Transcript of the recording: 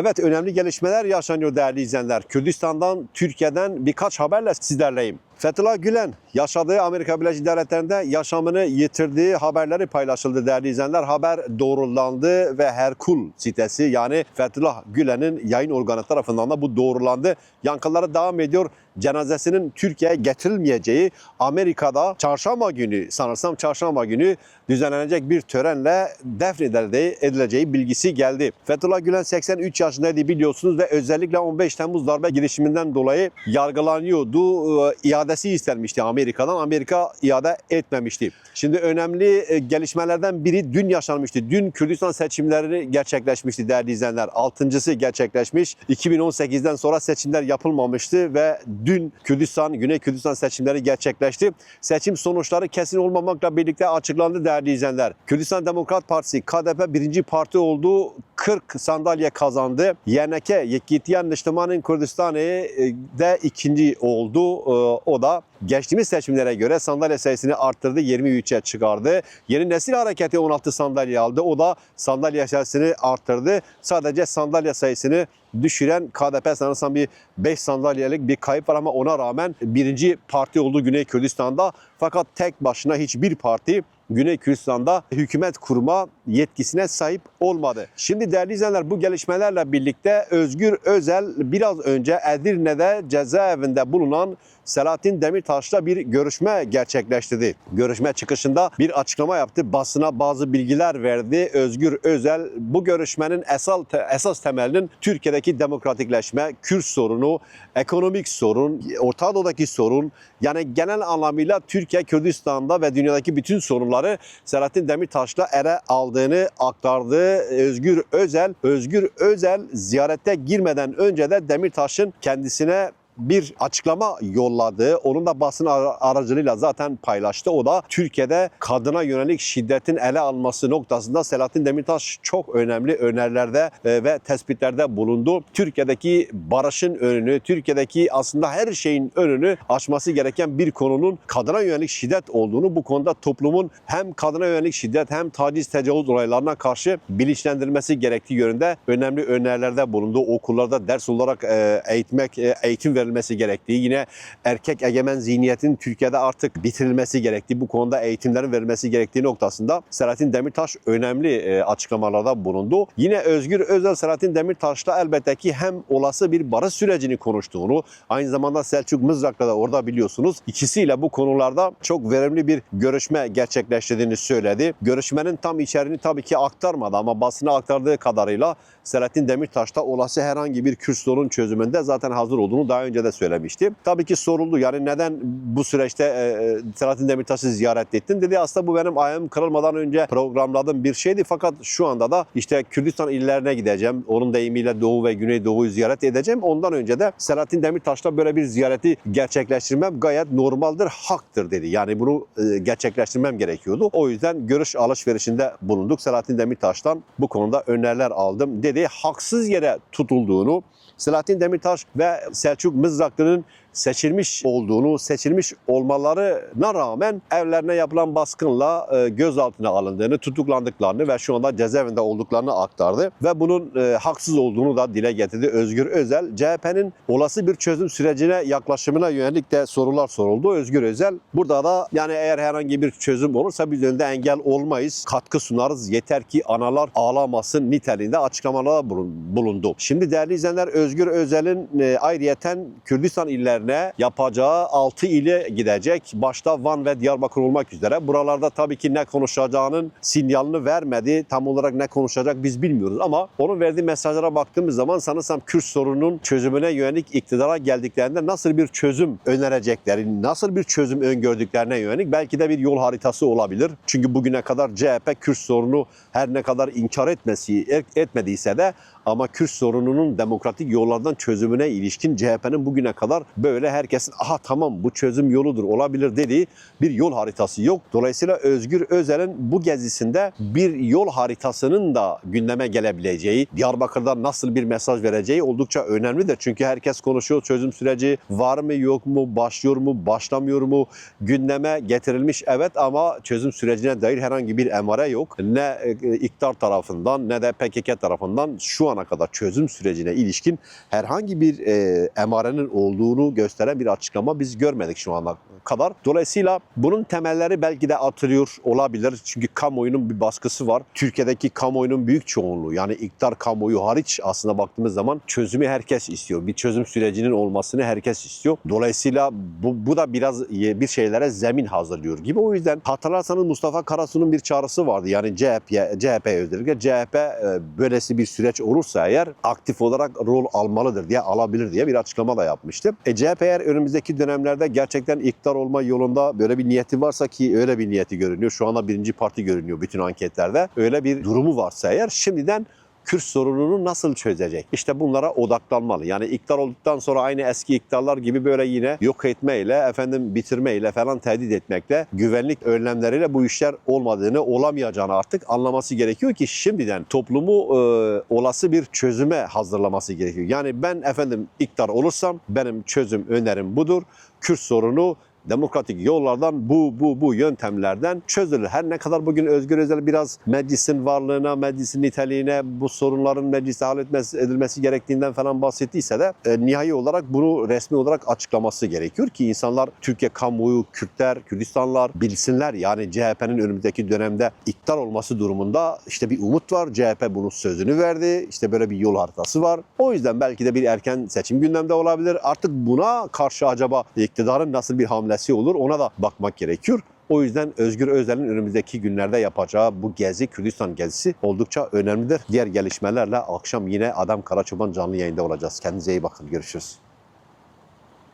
Evet önemli gelişmeler yaşanıyor değerli izleyenler. Kürdistan'dan, Türkiye'den birkaç haberle sizlerleyim. Fethullah Gülen yaşadığı Amerika Birleşik Devletleri'nde yaşamını yitirdiği haberleri paylaşıldı değerli izleyenler. Haber doğrulandı ve Herkul sitesi yani Fethullah Gülen'in yayın organı tarafından da bu doğrulandı. Yankıları devam ediyor. Cenazesinin Türkiye'ye getirilmeyeceği Amerika'da çarşamba günü sanırsam çarşamba günü düzenlenecek bir törenle defnedileceği edileceği bilgisi geldi. Fethullah Gülen 83 yaşındaydı biliyorsunuz ve özellikle 15 Temmuz darbe girişiminden dolayı yargılanıyordu. Ee, İadesi istenmişti Amerika'dan. Amerika iade etmemişti. Şimdi önemli e, gelişmelerden biri dün yaşanmıştı. Dün Kürdistan seçimleri gerçekleşmişti değerli izleyenler. Altıncısı gerçekleşmiş. 2018'den sonra seçimler yapılmamıştı ve dün Kürdistan, Güney Kürdistan seçimleri gerçekleşti. Seçim sonuçları kesin olmamakla birlikte açıklandı değerli izleyenler. Kürdistan Demokrat Partisi KDP birinci parti oldu. 40 sandalye kazandı. YNK Yekitiyan Niştimanın Kürdistan'ı e, de ikinci oldu. E, O da geçtiğimiz seçimlere göre sandalye sayısını arttırdı. 23'e çıkardı. Yeni Nesil Hareketi 16 sandalye aldı. O da sandalye sayısını arttırdı. Sadece sandalye sayısını düşüren KDP sanırsam bir 5 sandalyelik bir kayıp var ama ona rağmen birinci parti oldu Güney Kürdistan'da. Fakat tek başına hiçbir parti Güney Kürdistan'da hükümet kurma yetkisine sahip olmadı. Şimdi değerli izleyenler bu gelişmelerle birlikte Özgür Özel biraz önce Edirne'de cezaevinde bulunan Selahattin Demirtaş'la bir görüşme gerçekleştirdi. Görüşme çıkışında bir açıklama yaptı. Basına bazı bilgiler verdi. Özgür Özel bu görüşmenin esas, esas temelinin Türkiye'deki demokratikleşme, Kürt sorunu, ekonomik sorun, Orta Doğu'daki sorun yani genel anlamıyla Türkiye, Kürdistan'da ve dünyadaki bütün sorunları Selahattin Demirtaş'la ele aldığını aktardı. Özgür Özel, Özgür Özel ziyarete girmeden önce de Demirtaş'ın kendisine bir açıklama yolladı. Onun da basın ar- aracılığıyla zaten paylaştı. O da Türkiye'de kadına yönelik şiddetin ele alınması noktasında Selahattin Demirtaş çok önemli önerilerde e, ve tespitlerde bulundu. Türkiye'deki barışın önünü, Türkiye'deki aslında her şeyin önünü açması gereken bir konunun kadına yönelik şiddet olduğunu, bu konuda toplumun hem kadına yönelik şiddet hem taciz tecavüz olaylarına karşı bilinçlendirilmesi gerektiği yönünde önemli önerilerde bulundu. Okullarda ders olarak e, eğitmek, e, eğitim verilmesi gerektiği, yine erkek egemen zihniyetin Türkiye'de artık bitirilmesi gerektiği, bu konuda eğitimlerin verilmesi gerektiği noktasında Selahattin Demirtaş önemli e, açıklamalarda bulundu. Yine Özgür Özel Selahattin Demirtaş'la elbette ki hem olası bir barış sürecini konuştuğunu, aynı zamanda Selçuk Mızrak'la da orada biliyorsunuz ikisiyle bu konularda çok verimli bir görüşme gerçekleştirdiğini söyledi. Görüşmenin tam içeriğini tabii ki aktarmadı ama basına aktardığı kadarıyla Selahattin Demirtaş da olası herhangi bir Kürt sorun çözümünde zaten hazır olduğunu daha önce de söylemişti. Tabii ki soruldu yani neden bu süreçte e, e, Selahattin Demirtaş'ı ziyaret ettin dedi. Aslında bu benim ayağım kırılmadan önce programladığım bir şeydi fakat şu anda da işte Kürdistan illerine gideceğim. Onun deyimiyle Doğu ve Güneydoğu'yu ziyaret edeceğim. Ondan önce de Selahattin Demirtaş'la böyle bir ziyareti gerçekleştirmem gayet normaldir, haktır dedi. Yani bunu e, gerçekleştirmem gerekiyordu. O yüzden görüş alışverişinde bulunduk. Selahattin Demirtaş'tan bu konuda öneriler aldım dedi. Haksız yere tutulduğunu, Selahattin Demirtaş ve Selçuk Mızraklı'nın seçilmiş olduğunu, seçilmiş olmalarına rağmen evlerine yapılan baskınla e, gözaltına alındığını, tutuklandıklarını ve şu anda cezaevinde olduklarını aktardı. Ve bunun e, haksız olduğunu da dile getirdi Özgür Özel. CHP'nin olası bir çözüm sürecine yaklaşımına yönelik de sorular soruldu. Özgür Özel burada da yani eğer herhangi bir çözüm olursa biz önünde engel olmayız, katkı sunarız. Yeter ki analar ağlamasın niteliğinde açıklamalarda bulun- bulundu. Şimdi değerli izleyenler Özgür Özel'in e, ayrıyeten Kürdistan illerine yapacağı 6 ile gidecek. Başta Van ve Diyarbakır olmak üzere. Buralarda tabii ki ne konuşacağının sinyalini vermedi. Tam olarak ne konuşacak biz bilmiyoruz ama onun verdiği mesajlara baktığımız zaman sanırsam Kürt sorununun çözümüne yönelik iktidara geldiklerinde nasıl bir çözüm önerecekleri, nasıl bir çözüm öngördüklerine yönelik belki de bir yol haritası olabilir. Çünkü bugüne kadar CHP Kürt sorunu her ne kadar inkar etmesi etmediyse de ama Kürt sorununun demokratik yollardan çözümüne ilişkin CHP'nin bugüne kadar böyle herkesin aha tamam bu çözüm yoludur olabilir dediği bir yol haritası yok. Dolayısıyla Özgür Özel'in bu gezisinde bir yol haritasının da gündeme gelebileceği, Diyarbakır'da nasıl bir mesaj vereceği oldukça önemlidir. Çünkü herkes konuşuyor çözüm süreci var mı yok mu, başlıyor mu, başlamıyor mu, gündeme getirilmiş evet ama çözüm sürecine dair herhangi bir emare yok. Ne e, iktidar tarafından ne de PKK tarafından şu ana kadar çözüm sürecine ilişkin herhangi bir e, emarenin olduğunu gösteren bir açıklama biz görmedik şu ana kadar. Dolayısıyla bunun temelleri belki de atılıyor olabilir. Çünkü kamuoyunun bir baskısı var. Türkiye'deki kamuoyunun büyük çoğunluğu yani iktidar kamuoyu hariç aslında baktığımız zaman çözümü herkes istiyor. Bir çözüm sürecinin olmasını herkes istiyor. Dolayısıyla bu, bu da biraz bir şeylere zemin hazırlıyor gibi. O yüzden hatırlarsanız Mustafa Karasu'nun bir çağrısı vardı. Yani CHP, CHP özellikle CHP e, böylesi bir süreç olursa eğer aktif olarak rol almalıdır diye alabilir diye bir açıklama da yapmıştı. E, CHP eğer önümüzdeki dönemlerde gerçekten iktidar olma yolunda böyle bir niyeti varsa ki öyle bir niyeti görünüyor. Şu anda birinci parti görünüyor bütün anketlerde. Öyle bir durumu varsa eğer şimdiden Kürt sorununu nasıl çözecek? İşte bunlara odaklanmalı. Yani iktidar olduktan sonra aynı eski iktidarlar gibi böyle yine yok etmeyle, efendim bitirmeyle falan tehdit etmekle, güvenlik önlemleriyle bu işler olmadığını, olamayacağını artık anlaması gerekiyor ki şimdiden toplumu e, olası bir çözüme hazırlaması gerekiyor. Yani ben efendim iktidar olursam benim çözüm önerim budur. Kürt sorunu demokratik yollardan bu bu bu yöntemlerden çözülür. Her ne kadar bugün Özgür Özel biraz meclisin varlığına, meclisin niteliğine, bu sorunların mecliste halletmesi edilmesi gerektiğinden falan bahsettiyse de e, nihai olarak bunu resmi olarak açıklaması gerekiyor ki insanlar Türkiye kamuoyu, Kürtler, Kürdistanlar bilsinler. Yani CHP'nin önümüzdeki dönemde iktidar olması durumunda işte bir umut var. CHP bunun sözünü verdi. İşte böyle bir yol haritası var. O yüzden belki de bir erken seçim gündemde olabilir. Artık buna karşı acaba iktidarın nasıl bir hamlesi olur ona da bakmak gerekiyor. O yüzden Özgür Özel'in önümüzdeki günlerde yapacağı bu gezi, Kürdistan gezisi oldukça önemlidir. Diğer gelişmelerle akşam yine Adam Karaçoban canlı yayında olacağız. Kendinize iyi bakın. Görüşürüz.